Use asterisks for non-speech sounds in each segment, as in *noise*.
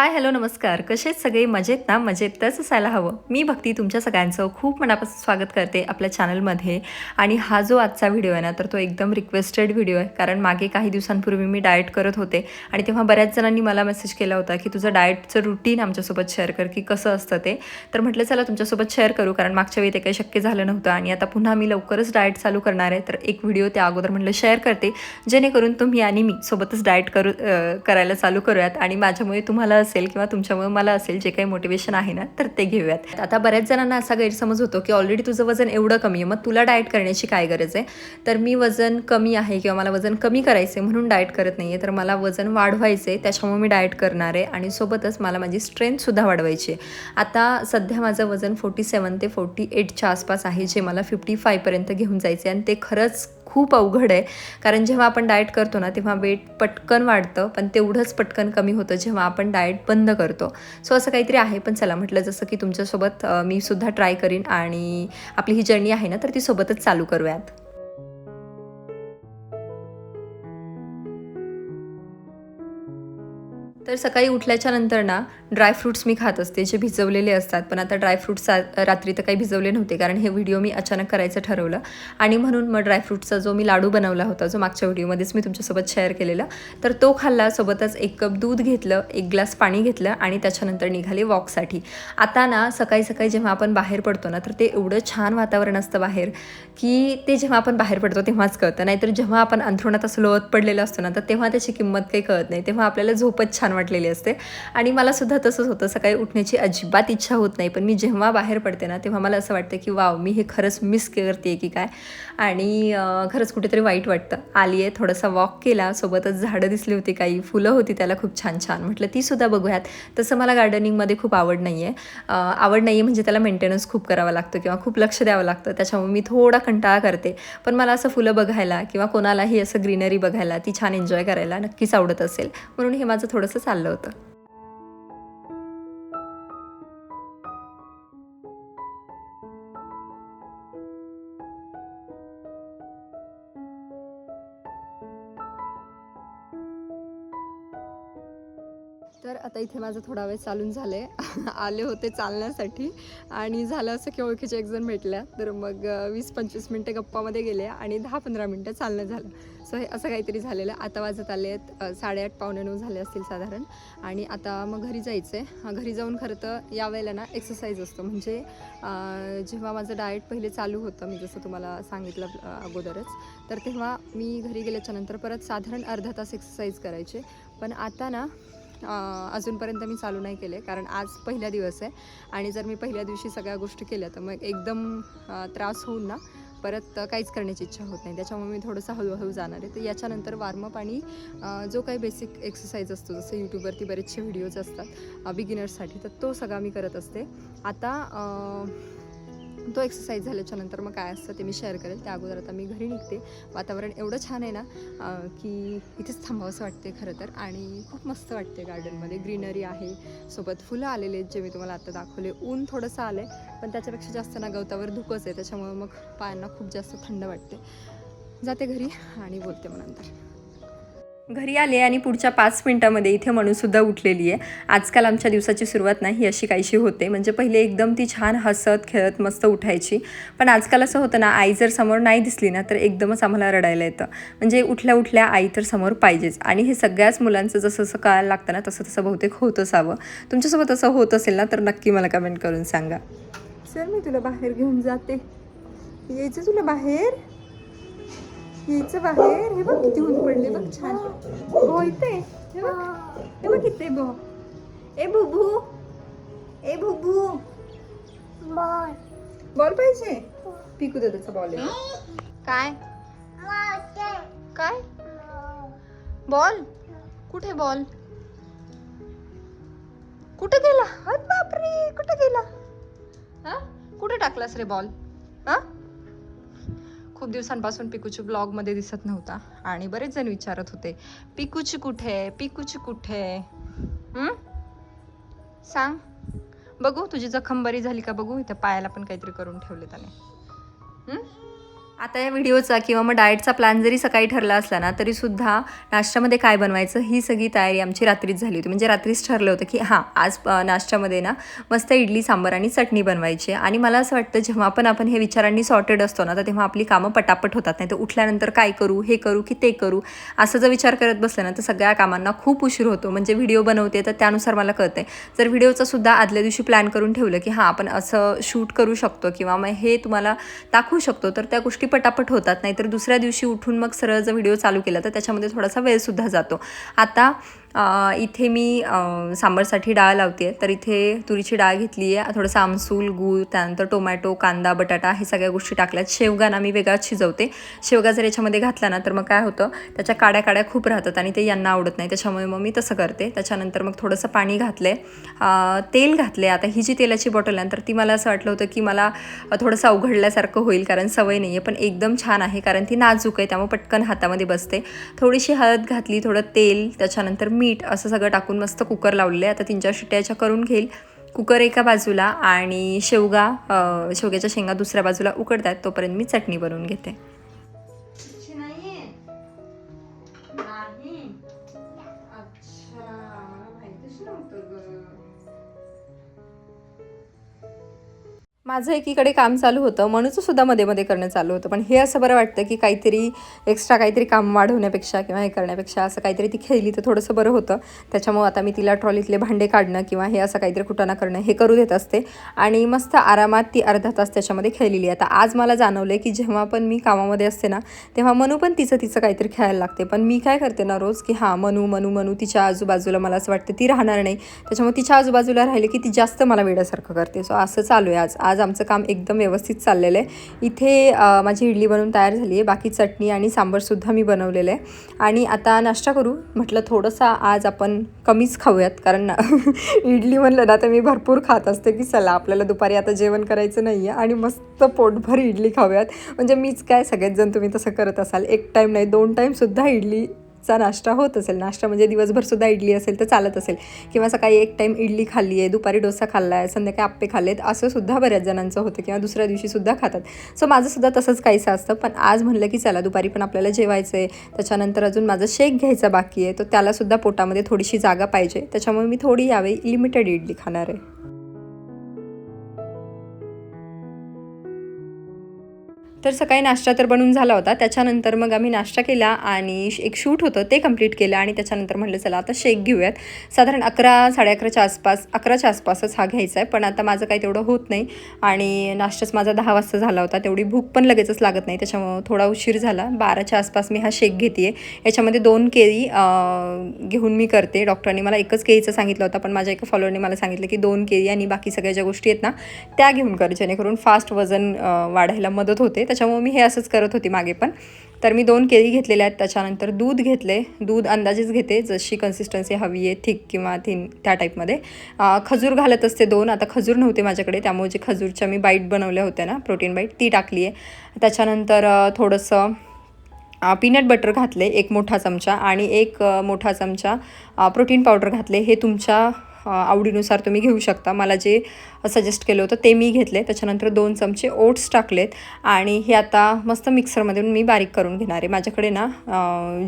Hi hello नमस्कार. कसेच सगळे? मजेत ना? मजेतच असायला हवं. मी भक्ती तुमच्या सगळ्यांचं खूप मनापासून स्वागत करते आपल्या चॅनलमध्ये. आणि हा जो आजचा व्हिडिओ आहे ना तर तो एकदम रिक्वेस्टेड व्हिडिओ आहे. कारण मागे काही दिवसांपूर्वी मी डाएट करत होते. आणि तेव्हा बऱ्याच जणांनी मला मेसेज केला होता की तुझं डाएटचं रुटीन आमच्यासोबत शेअर कर की कसं असतं ते? तर म्हटलं चला तुमच्यासोबत शेअर करू. कारण मागच्या वेळी ते काही शक्य झालं नव्हतं. आणि आता पुन्हा मी लवकरच डाएट चालू करणार आहे. तर एक व्हिडिओ त्या अगोदर म्हटलं शेअर करते. जेणेकरून तुम्ही आणि मी सोबतच डाएट करू करायला चालू करूयात. आणि माझ्यामुळे तुम्हाला असेल किंवा तुमच्यामुळे मला असेल जे काही मोटिवेशन आहे ना तर ते घेऊयात. आता बऱ्याच जणांना असा गैरसमज होतो की ऑलरेडी तुझं वजन एवढं कमी आहे मग तुला डाएट करण्याची काय गरज आहे? तर मी वजन कमी आहे किंवा मला वजन कमी करायचं आहे म्हणून डाएट करत नाही आहे तर मला वजन वाढवायचं आहे त्याच्यामुळे मी डाएट करणार आहे आणि सोबतच मला माझी स्ट्रेंथसुद्धा वाढवायची आहे. आता सध्या माझं वजन फोर्टी सेवन ते फोर्टी एटच्या आसपास आहे जे मला फिफ्टी फायपर्यंत घेऊन जायचं आहे आणि ते खरंच खूप अवघड आहे. कारण जेव्हा आपण डाएट करतो ना तेव्हा वेट पटकन वाढतं पण तेवढंच पटकन कमी होतं जेव्हा आपण डाएट बंद करतो. सो असं काहीतरी आहे पण चला म्हटलं जसं की तुमच्यासोबत मी सुद्धा ट्राय करीन आणि आपली ही जर्नी आहे ना तर ती सोबतच चालू करूयात. तर सकाळी उठल्याच्या नंतर ना ड्रायफ्रूट्स मी खात असते जे भिजवलेले असतात. पण आता ड्रायफ्रूट्स रात्री तर काही भिजवले नव्हते कारण हे व्हिडिओ मी अचानक करायचं ठरवलं. आणि म्हणून मग ड्रायफ्रूटचा जो मी लाडू बनवला होता जो मागच्या व्हिडिओमध्येच मी तुमच्यासोबत शेअर केलेला तर तो खाल्ला सोबतच एक कप दूध घेतलं एक ग्लास पाणी घेतलं आणि त्याच्यानंतर निघाले वॉकसाठी. आता ना सकाळी सकाळी जेव्हा आपण बाहेर पडतो ना तर ते एवढं छान वातावरण असतं बाहेर की ते जेव्हा आपण बाहेर पडतो तेव्हाच कळतं. नाहीतर जेव्हा आपण अंथरुणात असं लोळत पडलेलं असतो ना तर तेव्हा त्याची किंमत काही कळत नाही. तेव्हा आपल्याला झोपच छान वाटलेली असते. आणि मला सुद्धा तसंच होतं. सकाळी उठण्याची अजिबात इच्छा होत नाही. पण मी जेव्हा बाहेर पडते ना तेव्हा मला असं वाटतं की वाव मी हे खरंच मिस करते की काय? आणि खरंच कुठेतरी वाईट वाटतं. आली आहे थोडासा वॉक केला. सोबतच झाडं दिसली होती काही. फुलं होती त्याला खूप छान छान म्हटलं ती सुद्धा बघूयात. तसं मला गार्डनिंगमध्ये खूप आवड नाही आहे आवड नाही आहे म्हणजे त्याला मेंटेनन्स खूप करावा लागतो किंवा खूप लक्ष द्यावं लागतं. त्याच्यामुळे मी थोडा कंटाळा करते. पण मला असं फुलं बघायला किंवा कोणालाही असं ग्रीनरी बघायला ती छान एन्जॉय करायला नक्कीच आवडत असेल. म्हणून हे माझं थोडंसं चाललं होतं. आता इथे माझं थोडा वेळ चालून झालं आहे *laughs* आले होते चालण्यासाठी आणि झालं असं की ओळखीच्या एक जण भेटल्या. तर मग वीस पंचवीस मिनटं गप्पामध्ये गेले आणि दहा पंधरा मिनटं चालणं झालं. सो हे असं काहीतरी झालेलं. आता वाजत आले आहेत साडेआठ पावणे नऊ झाले असतील साधारण. आणि आता मग घरी जायचं आहे घरी जाऊन खरं तर यावेळेला ना एक्सरसाइज असतो. म्हणजे जेव्हा माझं डाएट पहिले चालू होतं मी जसं तुम्हाला सांगितलं अगोदरच तर तेव्हा मी घरी गेल्याच्यानंतर परत साधारण अर्धा तास एक्सरसाइज करायचे. पण आता ना अजूनपर्यंत मी चालू नाही केले कारण आज पहिला दिवस आहे. आणि जर मी पहिल्या दिवशी सगळ्या गोष्टी केल्या तर मग एकदम त्रास होऊन ना परत काहीच करण्याची इच्छा होत नाही. त्याच्यामुळे मी थोडंसं हळूहळू जाणार आहे. तर याच्यानंतर वॉर्मअप आणि जो काही बेसिक एक्सरसाइज असतो जसं यूट्यूबवरती बरेचसे व्हिडिओज असतात बिगिनर्ससाठी तर तो सगळा मी करत असते. आता तो एक्सरसाइज झाल्याच्यानंतर मग काय असतं ते मी शेअर करेल. त्या अगोदर आता मी घरी निघते. वातावरण एवढं छान आहे ना की इथेच थांबावंसं वाटते खरं तर. आणि खूप मस्त वाटते गार्डनमध्ये ग्रीनरी आहे. सोबत फुलं आलेले आहेत जे मी तुम्हाला आता दाखवले. ऊन थोडंसं आलं आहे पण त्याच्यापेक्षा जास्त ना गवतावर धुकंच आहे. त्याच्यामुळे मग पायांना खूप जास्त थंड वाटते जाते घरी आणि बोलते मग नंतर. घरी आले आणि पुढच्या पाच मिनटामध्ये इथे म्हणूनसुद्धा उठलेली आहे. आजकाल आमच्या दिवसाची सुरुवात नाही अशी काहीशी होते. म्हणजे पहिले एकदम ती छान हसत खेळत मस्त उठायची. पण आजकाल असं होतं ना आई जर समोर नाही दिसली ना तर एकदमच आम्हाला रडायला येतं. म्हणजे उठल्या उठल्या आई तर समोर पाहिजेच. आणि हे सगळ्याच मुलांचं जसं जसं कळायला लागतं ना तसं तसं बहुतेक होत असावं. तुमच्यासोबत असं होत असेल ना तर नक्की मला कमेंट करून सांगा. सर मी तुला बाहेर घेऊन जाते. यायचं तुला बाहेर? यायचं बाहेर हे बघ किती ऊन पडले बघ छान. बो इथे हे बघ. हे बघ इथे बो ए बुबू. ए बुबू. बॉल. पाहिजे? पिकू दादाचा बॉल आहे काय? काय? बॉल? कुठे बॉल? कुठे गेला? अरे बापरे कुठे गेला? हा? कुठे टाकलास रे बॉल? हा? खूप दिवसांपासून पिकूची ब्लॉगमध्ये दिसत नव्हता. आणि बरेच जण विचारत होते पिकूची कुठे? आहे? पिकूची कुठे? आहे? सांग. बघू तुझी जखम बरी झाली का? बघू इथं पायाला पण काहीतरी करून ठेवले त्याने. आता या व्हिडिओचा किंवा मग डाएटचा प्लॅन जरी सकाळी ठरला असला ना तरीसुद्धा नाश्त्यामध्ये काय बनवायचं ही सगळी तयारी आमची रात्रीच झाली होती. म्हणजे रात्रीच ठरलं होतं की हां आज नाश्त्यामध्ये ना मस्त इडली सांबार आणि चटणी बनवायची आहे. आणि मला असं वाटतं जेव्हा पण आपण हे विचारांनी सॉर्टेड असतो ना तर तेव्हा आपली कामं पटापट होतात. नाही तर उठल्यानंतर काय करू हे करू की ते करू असं जर विचार करत बसलं ना तर सगळ्या कामांना खूप उशीर होतो. म्हणजे व्हिडिओ बनवते तर त्यानुसार मला कळतंय. जर व्हिडिओचासुद्धा आदल्या दिवशी प्लॅन करून ठेवलं की हां आपण असं शूट करू शकतो किंवा मग हे तुम्हाला दाखवू शकतो तर त्या गोष्टी पटापट होतात नाहीतर दुसऱ्या दिवशी उठून मग सरळ जर व्हिडिओ चालू केला तर त्याच्यामध्ये थोडासा वेळसुद्धा जातो. आता इथे मी सांबारसाठी डाळ लावते आहे. तर इथे तुरीची डाळ घेतली आहे. थोडंसं आमसूल गूळ त्यानंतर टोमॅटो कांदा बटाटा हे सगळ्या गोष्टी टाकल्यात शेवगाना मी वेगळाच शिजवते. शेवगा जर याच्यामध्ये घातला ना तर मग काय होतं त्याच्या काड्या काड्या खूप राहतात आणि ते यांना आवडत नाही. त्याच्यामुळे मग मी तसं करते. त्याच्यानंतर मग थोडंसं पाणी घातलं आहे तेल घातले आता ही जी तेलाची बॉटल आहे तर ती मला असं वाटलं होतं की मला थोडंसं अवघडल्यासारखं होईल कारण सवय नाही आहे पण एकदम छान आहे कारण ती नाजूक आहे. त्यामुळे पटकन हातामध्ये बसते. थोडीशी हळद घातली थोडं तेल त्याच्यानंतर मीठ असं सगळं टाकून मस्त कुकर लावले आता तीन चार शिट्याच्या करून घेईल. कुकर एका बाजूला आणि शेवगा शेवग्याच्या शेंगा दुसऱ्या बाजूला उकडतात. तोपर्यंत मी चटणी बनवून घेते. माझं एकीकडे काम चालू होतं म्हणूनच सुद्धा मध्ये मध्ये करणं चालू होतं. पण हे असं बरं वाटतं की काहीतरी एक्स्ट्रा काहीतरी काम वाढवण्यापेक्षा किंवा हे करण्यापेक्षा असं काहीतरी ती खेळली तर थोडंसं बरं होतं. त्याच्यामुळे आता मी तिला ट्रॉलीतले भांडे काढणं किंवा हे असं काहीतरी कुटाणा करणं हे करू देत असते. आणि मस्त आरामात ती अर्धा तास त्याच्यामध्ये खेळलेली आहे. आता आज मला जाणवलं की जेव्हा पण मी कामामध्ये असते ना तेव्हा मनू पण तिचं तिचं काहीतरी खेळायला लागते. पण मी काय करते ना रोज की हां मनू मनू मनू तिच्या आजूबाजूला मला असं वाटतं ती राहणार नाही. त्याच्यामुळे तिच्या आजूबाजूला राहिले की ती जास्त मला वेड्यासारखं करते. सो असं चालू आहे आज. आज आमचं काम एकदम व्यवस्थित चाललेलं आहे. इथे माझी इडली बनवून तयार झाली आहे. बाकी चटणी आणि सांबारसुद्धा मी बनवलेलं आहे. आणि आता नाश्ता करू. म्हटलं थोडंसं आज आपण कमीच खाऊयात. कारण ना *laughs* इडली म्हणलं ना तर मी भरपूर खात असते की चला आपल्याला दुपारी आता जेवण करायचं नाही आहे आणि मस्त पोटभर इडली खाऊयात. म्हणजे मीच काय सगळेच जण तुम्ही तसं करत असाल. एक टाईम नाही दोन टाईमसुद्धा इडली चा नाश्ता होत असेल नाश्ता म्हणजे दिवसभरसुद्धा इडली असेल तर चालत असेल. किंवा सकाळी एक टाईम इडली खाल्ली आहे दुपारी डोसा खाल्ला आहे संध्याकाळी आप्पे खाल्लेत असं सुद्धा बऱ्याच जणांचं होतं किंवा दुसऱ्या दिवशीसुद्धा खातात. सो माझंसुद्धा तसंच काहीसं असतं पण आज म्हणलं की चला दुपारी पण आपल्याला जेवायचं आहे त्याच्यानंतर अजून माझं शेक घ्यायचा बाकी आहे तर त्यालासुद्धा पोटामध्ये थोडीशी जागा पाहिजे. त्याच्यामुळे मी थोडी यावेळी लिमिटेड इडली खाणार आहे. तर सकाळी नाश्ता तर बनून झाला होता. त्याच्यानंतर मग आम्ही नाश्ता केला आणि श- एक शूट होतं ते कंप्लीट केलं आणि त्याच्यानंतर म्हटलं चला आता शेक घेऊयात. साधारण अकरा साडे अकराच्या आसपास अकराच्या आसपासच हा घ्यायचा आहे पण आता माझं काही तेवढं होत नाही आणि नाश्ताच माझा दहा वाजता झाला होता तेवढी भूक पण लगेचच लागत नाही. त्याच्यामुळं थोडा उशीर झाला. बाराच्या आसपास मी हा शेक घेते आहे याच्यामध्ये दोन केळी घेऊन मी करते. डॉक्टरांनी मला एकच केळीचं सांगितलं होतं पण माझ्या एका फॉलोअरने मला सांगितलं की दोन केळी आणि बाकी सगळ्या ज्या गोष्टी आहेत ना त्या घेऊन कर जेणेकरून फास्ट वजन वाढायला मदत होते. त्याच्यामुळे मी हे असंच करत होती मागे पण. तर मी दोन केळी घेतलेल्या आहेत त्याच्यानंतर दूध घेतले दूध अंदाजेच घेते जशी कन्सिस्टन्सी हवी आहे थिक किंवा थिन त्या टाईपमध्ये खजूर घालत असते दोन आता खजूर नव्हते माझ्याकडे त्यामुळे जे खजूरच्या मी बाईट बनवल्या होत्या ना प्रोटीन बाईट ती टाकली आहे. त्याच्यानंतर थोडंसं पीनट बटर घातले एक मोठा चमचा आणि एक मोठा चमचा प्रोटीन पावडर घातले हे तुमच्या आवडीनुसार तुम्ही घेऊ शकता. मला जे सजेस्ट केलं होतं ते मी घेतले. त्याच्यानंतर दोन चमचे ओट्स टाकलेत आणि हे आता मस्त मिक्सरमध्ये मी बारीक करून घेणार आहे. माझ्याकडे ना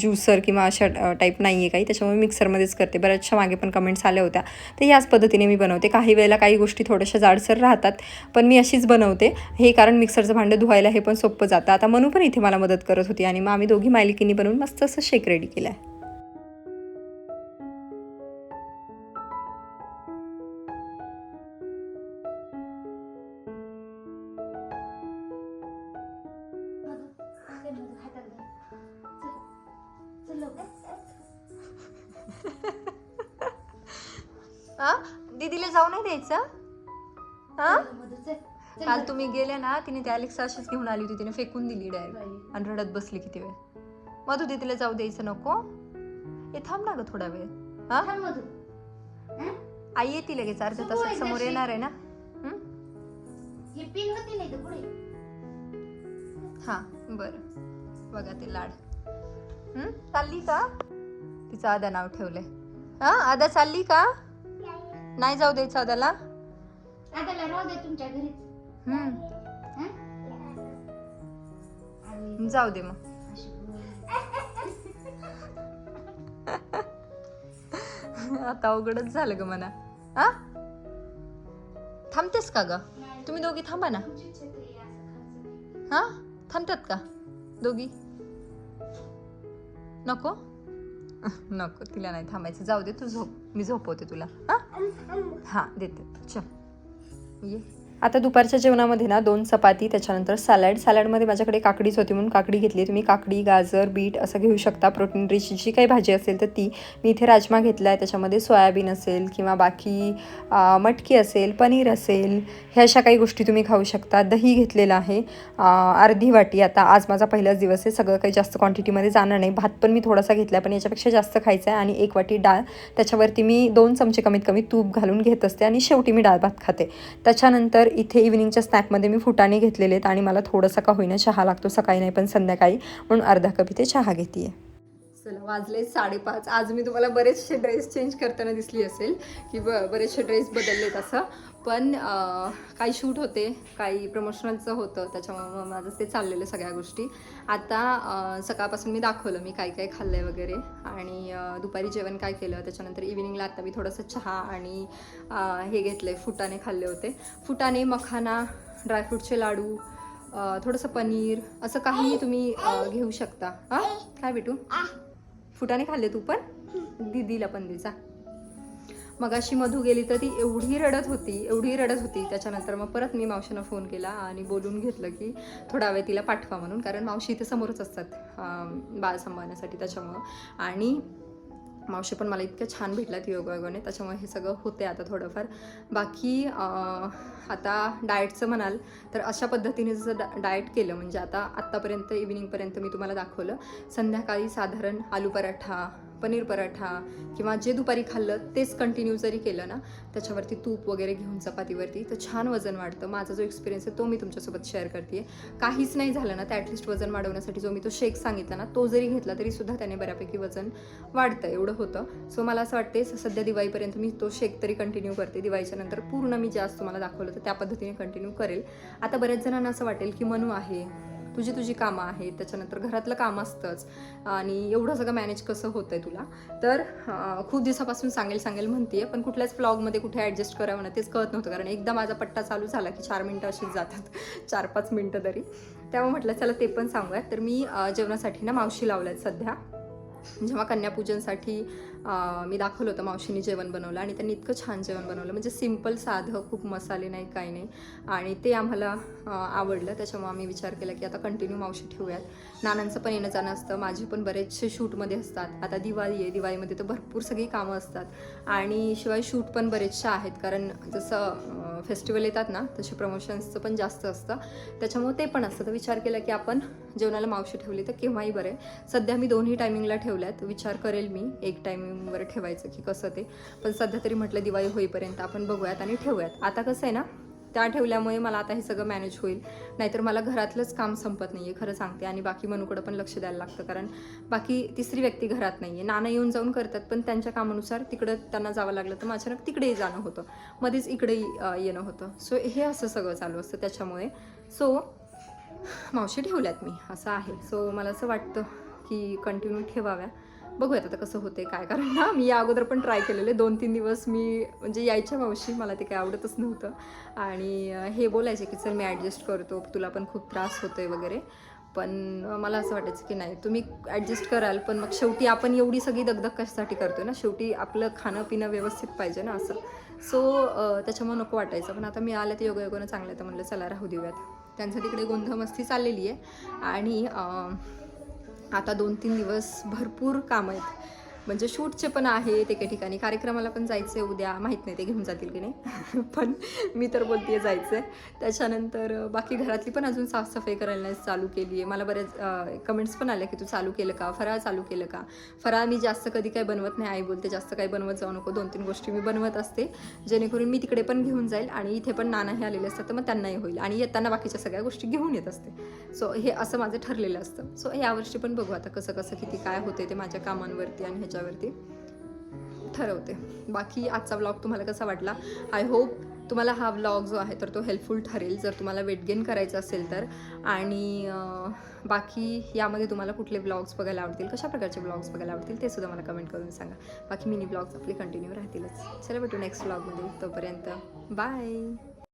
ज्युसर किंवा अशा टाईप नाही आहे काही. त्याच्यामुळे मिक्सरमध्येच करते. बऱ्याचशा मागे पण कमेंट्स आल्या होत्या. तर याच पद्धतीने मी बनवते. काही वेळेला काही गोष्टी थोड्याशा जाडसर राहतात पण मी अशीच बनवते. हे कारण मिक्सरचं भांडं धुवायला हे पण सोपं जातं. आता मनू पण इथे मला मदत करत होती आणि मग आम्ही दोघी मालिकीनी बनवून मस्त असं शेक रेडी केलं आहे जाऊ नाही द्यायचं? हां? काल तुम्ही गेले ना तिने त्या अलेक्सा अशीच घेऊन आली होती तिने फेकून दिली डायरेक्ट आणि रडत बसली किती वेळ. मधू दीदीला जाऊ द्यायचं नको. हे थांब ना ग थोडा वेळ. हा? आई येते लगेच अर्ध्या तासात समोर. येणार आहे ना? हं? पिन होती नाही तर पुढे. बर. बघा ते लाड? चालली का? तिचं आदा नाव ठेवलंय. हा आदा चालली का? नाही जाऊ द्यायचं आदाला. आताला राहू दे तुमच्या घरीच. हं. हं? जाऊ दे मग. आता अवघडच झालं ग म्हणा. आ थांबतेस का ग? तुम्ही दोघी थांबा ना. हा? थांबतात का? दोघी? नको? नको तिला नाही थांबायचं. जाऊ दे तू झोप. मी झोपवते तुला. हा? हा देते. चल. ये. आता दुपारच्या जेवणामध्ये ना दोन चपाती त्याच्यानंतर सॅलड. सॅलडमध्ये माझ्याकडे काकडीच होती म्हणून काकडी घेतली. तुम्ही काकडी गाजर बीट असं घेऊ शकता. प्रोटीन रिच जी काही भाजी असेल तर ती. मी इथे राजमा घेतला आहे त्याच्यामध्ये सोयाबीन असेल किंवा बाकी मटकी असेल पनीर असेल. ह्या अशा काही गोष्टी तुम्ही खाऊ शकता. दही घेतलेलं आहे. अर्धी वाटी. आता आज माझा पहिलाच दिवस आहे. सगळं काही जास्त क्वांटिटीमध्ये जाणार नाही. भात पण मी थोडासा घेतला आहे पण याच्यापेक्षा जास्त खायचं आहे आणि एक वाटी डाळ. त्याच्यावरती मी दोन चमचे कमीत कमी तूप घालून घेत असते आणि शेवटी मी डाळ भात खाते. त्याच्यानंतर इथे इव्हिनिंगच्या स्नॅकमध्ये मी फुटाणे घेतलेले आहेत आणि मला थोडंसं का होईना चहा लागतो सकाळी नाही पण संध्याकाळी. म्हणून अर्धा कप इथे चहा घेते आहे चला वाजले साडेपाच. आज मी तुम्हाला बरेचसे ड्रेस चेंज करताना दिसली असेल की ब बरेचसे ड्रेस बदललेत असं. पण काही शूट होते काही प्रमोशनलचं होतं त्याच्यामुळं माझं ते चाललेलं सगळ्या गोष्टी. आता सकाळपासून मी दाखवलं मी काय काय खाल्लं आहे वगैरे. आणि दुपारी जेवण काय केलं त्याच्यानंतर इव्हिनिंगला आता मी थोडंसं चहा आणि हे हे आहे फुटाणे खाल्ले होते. फुटाणे मखाना ड्रायफ्रूटचे लाडू थोडंसं पनीर असं काहीही तुम्ही घेऊ शकता. हां? काय भेटू फुटाने खाल्ले तू पण? दिदीला पण दे मग अशी मधू गेली तर ती एवढी रडत होती एवढी रडत होती. त्याच्यानंतर मग परत मी मावशीनं फोन केला आणि बोलून घेतलं की थोडा वेळ तिला पाठवा म्हणून. कारण मावशी इथे समोरच असतात बाळ सांभाळण्यासाठी त्याच्यामुळं. आणि मावशी पण मला इतक्या छान भेटल्यात योगायोगाने त्याच्यामुळे हे सगळं होते आता थोडंफार. बाकी आता डाएटचं म्हणाल तर अशा पद्धतीने जसं डा डाएट केलं म्हणजे आता आत्तापर्यंत इव्हिनिंगपर्यंत मी तुम्हाला दाखवलं संध्याकाळी साधारण आलू पराठा पनीर पराठा किंवा जे दुपारी खाल्लं तेच कंटिन्यू जरी केलं ना त्याच्यावरती तूप वगैरे घेऊन चपातीवरती तर छान वजन वाढतं. माझा जो एक्सपिरियन्स आहे तो मी तुमच्यासोबत शेअर करते काहीच नाही झालं ना तर ॲटलिस्ट वजन वाढवण्यासाठी जो मी तो शेक सांगितला ना तो जरी घेतला तरी सुद्धा त्याने बऱ्यापैकी वजन वाढतं एवढं होतं. सो मला असं वाटते सध्या दिवाळीपर्यंत मी तो शेक तरी कंटिन्यू करते. दिवाळीच्या नंतर पूर्ण मी जास्त तुम्हाला दाखवलं तर त्या पद्धतीने कंटिन्यू करेल. आता बऱ्याच जणांना असं वाटेल की मनू आहे. तुझी तुझी कामं आहेत त्याच्यानंतर घरातलं काम असतंच आणि एवढं सगळं मॅनेज कसं होतं आहे तुला? तर खूप दिवसापासून सांगेल सांगेल म्हणते पण कुठल्याच ब्लॉगमध्ये कुठे ॲडजस्ट करावं ना तेच कळत नव्हतं. कारण एकदा माझा पट्टा चालू झाला की चार मिनटं अशीच जातात *laughs* चार पाच मिनटं तरी. त्यामुळे म्हटलं चला ते पण सांगूयात. तर मी जेवणासाठी ना मावशी लावल्यात सध्या. जेव्हा कन्यापूजनसाठी मी दाखवलं होतं मावशीने जेवण बनवलं आणि त्यांनी इतकं छान जेवण बनवलं. म्हणजे सिंपल साधं खूप मसाले नाही काही नाही. आणि ते आम्हाला आवडलं. त्याच्यामुळे आम्ही विचार केला की आता कंटिन्यू मावशी ठेवूयात. नानांचं पण येणं जाणं असतं. माझे पण बरेचसे शूटमध्ये असतात. आता दिवाळी आहे. दिवाळीमध्ये तर भरपूर सगळी कामं असतात. आणि शिवाय शूट पण बरेचसे आहेत. कारण जसं फेस्टिवल येतात ना तसे प्रमोशन्सचं पण जास्त असतं. त्याच्यामुळे ते पण असतं. तर विचार केला की आपण जेवणाला मावशी ठेवली तर केव्हाही बरं आहे. सध्या मी दोन्ही टायमिंगला ठेवल्यात. विचार करेल मी एक टायमिंगवर ठेवायचं की कसं ते. पण सध्या तरी म्हटलं दिवाळी होईपर्यंत आपण बघूयात आणि ठेवूयात. आता कसं आहे ना त्या ठेवल्यामुळे मला आता हे सगळं मॅनेज होईल. नाहीतर मला घरातलंच काम संपत नाही आहे खरं सांगते. आणि बाकी मनूकडं पण लक्ष द्यायला लागतं. कारण बाकी तिसरी व्यक्ती घरात नाही आहे नाना येऊन जाऊन करतात पण त्यांच्या कामानुसार तिकडं त्यांना जावं लागलं तर माझ्यानं तिकडेही जाणं होतं. मध्येच इकडेही येणं होतं. सो हे असं सगळं चालू असतं. त्याच्यामुळे सो मावशी ठेवल्यात मी. असं आहे. सो मला असं वाटतं की कंटिन्यू ठेवाव्या. बघूयात आता कसं होते काय कारण ना *laughs* मी या अगोदर पण ट्राय केलेले. दोन तीन दिवस मी म्हणजे यायच्या मावशी मला ते काय आवडतच नव्हतं. आणि हे बोलायचे की चल मी ॲडजस्ट करतो. तुला पण खूप त्रास होतोय वगैरे. पण मला असं वाटायचं की नाही तुम्ही ॲडजस्ट कराल पण मग शेवटी आपण एवढी सगळी दगदग कशासाठी करतोय ना शेवटी आपलं खाणं पिणं व्यवस्थित पाहिजे ना असं. सो त्याच्यामुळे नको वाटायचं. पण आता मी आलं ते योगायोगानं चांगलं तर म्हणलं चला राहू देऊयात. त्यांचं तिकडे गोंधळ मस्ती चाललेली आहे. आणि आता दोन तीन दिवस भरपूर कामं आहेत. म्हणजे शूटचे पण आहेत एके ठिकाणी. कार्यक्रमाला पण जायचं आहे उद्या माहीत नाही ते घेऊन जातील की नाही. *laughs* पण मी तर बोलते जायचं आहे त्याच्यानंतर बाकी घरातली पण अजून साफसफाई करायला नाही चालू केली आहे मला बऱ्याच कमेंट्स पण आल्या की तू चालू केलं का? फराळ चालू केलं का? फराळ मी जास्त कधी काही बनवत नाही आई बोलते जास्त काही बनवत जाऊ नको. दोन तीन गोष्टी मी बनवत असते. जेणेकरून मी तिकडे पण घेऊन जाईल आणि इथे पण नानाही आलेले असतात तर मग त्यांनाही होईल. आणि येताना बाकीच्या सगळ्या गोष्टी घेऊन येत असते. सो हे असं माझं ठरलेलं असतं. सो यावर्षी पण बघू आता कसं कसं किती काय होते ते माझ्या कामांवरती आणि ह्याच्यावरती ठरवते. बाकी आजचा व्लॉग तुम्हाला कसा वाटला? आय होप तुम्हाला हा व्लॉग जो आहे तर तो हेल्पफुल ठरेल. जर तुम्हाला वेट गेन करायचं असेल तर. आणि बाकी यामध्ये तुम्हाला कुठले ब्लॉग्स बघायला आवडतील कशा प्रकारचे ब्लॉग्स बघायला आवडतील ते सुद्धा मला कमेंट करून सांगा. बाकी मिनी ब्लॉग्स आपले कंटिन्यू राहतीलच. चला भेटू नेक्स्ट ब्लॉगमध्ये तोपर्यंत बाय